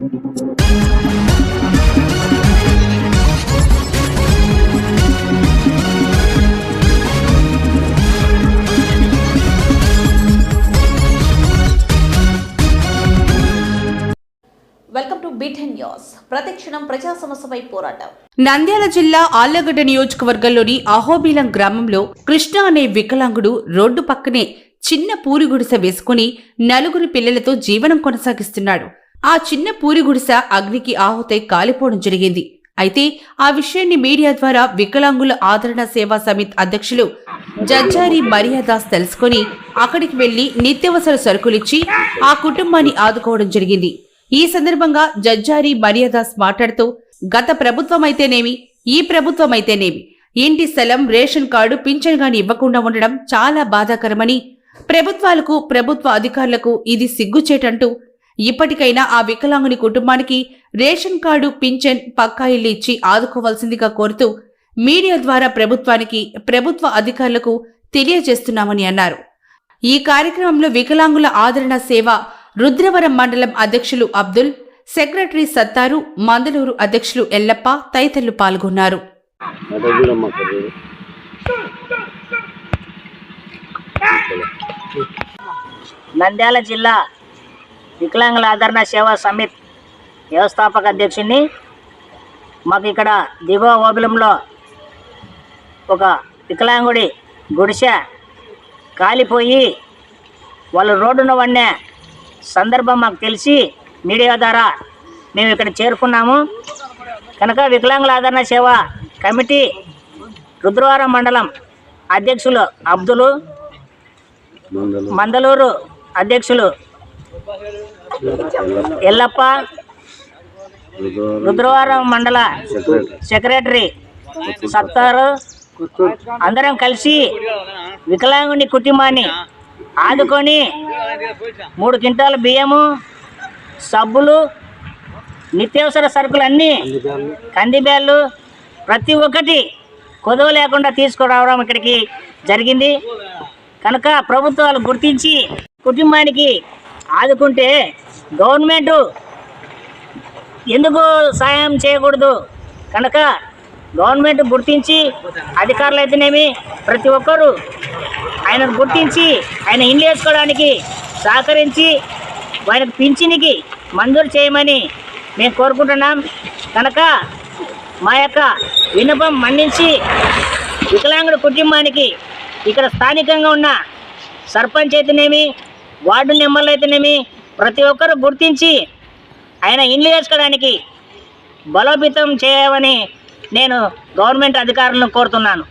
Welcome to beaten news ప్రతిక్షణం ప్రజా సమస్యపై పోరాటం. నంద్యాల జిల్లా ఆళ్ళగడ్డ నియోజకవర్గంలోని అహోబీలం గ్రామంలో కృష్ణ అనే వికలాంగుడు రోడ్డు పక్కనే చిన్న పూరి గుడిసె వేసుకుని నలుగురు పిల్లలతో జీవనం కొనసాగిస్తున్నాడు. ఆ చిన్న పూరి గుడిసె అగ్నికి ఆహుతై కాలిపోవడం జరిగింది. అయితే ఆ విషయాన్ని మీడియా ద్వారా వికలాంగుల ఆదరణ సేవా సమితి అధ్యక్షులు జజ్జారి మర్యాదాస్ తెలుసుకొని అక్కడికి వెళ్ళి నిత్యవసర సరుకులిచ్చి ఆ కుటుంబాన్ని ఆదుకోవడం జరిగింది. ఈ సందర్భంగా జడ్జారి మర్యాదాస్ మాట్లాడుతూ గత ప్రభుత్వమైతేనేమి? ఈ ప్రభుత్వమైతేనేమి? ఇంటి స్థలం రేషన్ కార్డు పింఛన్ గాని ఇవ్వకుండా ఉండడం చాలా బాధాకరమని ప్రభుత్వాలకు ప్రభుత్వ అధికారులకు ఇది సిగ్గుచేటంటూ ఇప్పటికైనా ఆ వికలాంగుని కుటుంబానికి రేషన్ కార్డు పింఛన్ పక్కా ఇల్లు ఇచ్చి ఆదుకోవాల్సిందిగా కోరుతూ మీడియా ద్వారా ప్రభుత్వానికి ప్రభుత్వ అధికారులకు తెలియజేస్తున్నామని అన్నారు. ఈ కార్యక్రమంలో వికలాంగుల ఆదరణ సేవ రుద్రవరం మండలం అధ్యక్షులు అబ్దుల్ సెక్రటరీ సత్తారు మందలూరు అధ్యక్షులు ఎల్లప్ప తదితరులు పాల్గొన్నారు. నంద్యాల జిల్లా వికలాంగుల ఆదరణ సేవా సమిత్ వ్యవస్థాపక అధ్యక్షుడిని మాకు ఇక్కడ దిగువ ఓబిలంలో ఒక వికలాంగుడి గుడిసె కాలిపోయి వాళ్ళు రోడ్డున వన్నే సందర్భం మాకు తెలిసి మీడియా ద్వారా మేము ఇక్కడ చేరుకున్నాము. కనుక వికలాంగుల ఆదరణ సేవ కమిటీ రుద్రవారం మండలం అధ్యక్షులు అబ్దులు మందలు మందలూరు అధ్యక్షులు ఎల్లప్ప రుద్రవరం మండల సెక్రటరీ సెక్రటరీ సత్తారు. అందరం కలిసి వికలాంగుని కుటుంబాన్ని ఆదుకొని మూడు క్వింటాల బియ్యము సబ్బులు నిత్యావసర సరుకులు అన్నీ కందిబ్యాళ్ళు ప్రతి ఒక్కటి కొదవ లేకుండా తీసుకురావడం ఇక్కడికి జరిగింది. కనుక ప్రభుత్వాలు గుర్తించి కుటుంబానికి ఆదుకుంటే గవర్నమెంట్ ఎందుకు సాయం చేయకూడదు? కనుక గవర్నమెంట్ గుర్తించి అధికారులు అయితేనేమి ప్రతి ఒక్కరూ ఆయనను గుర్తించి ఆయన ఇండ్లు వేసుకోవడానికి సహకరించి ఆయనకు పింఛనికి మంజూరు చేయమని మేము కోరుకుంటున్నాం. కనుక మా యొక్క విన్నపం మన్నించి వికలాంగుడి కుటుంబానికి ఇక్కడ స్థానికంగా ఉన్న సర్పంచ్ అయితేనేమి వార్డు నెంబర్లు అయితేనేమి ప్రతి ఒక్కరు గుర్తించి ఆయన ఇండ్లు వేసుకోవడానికి బలోపేతం చేయమని నేను గవర్నమెంట్ అధికారులను కోరుతున్నాను.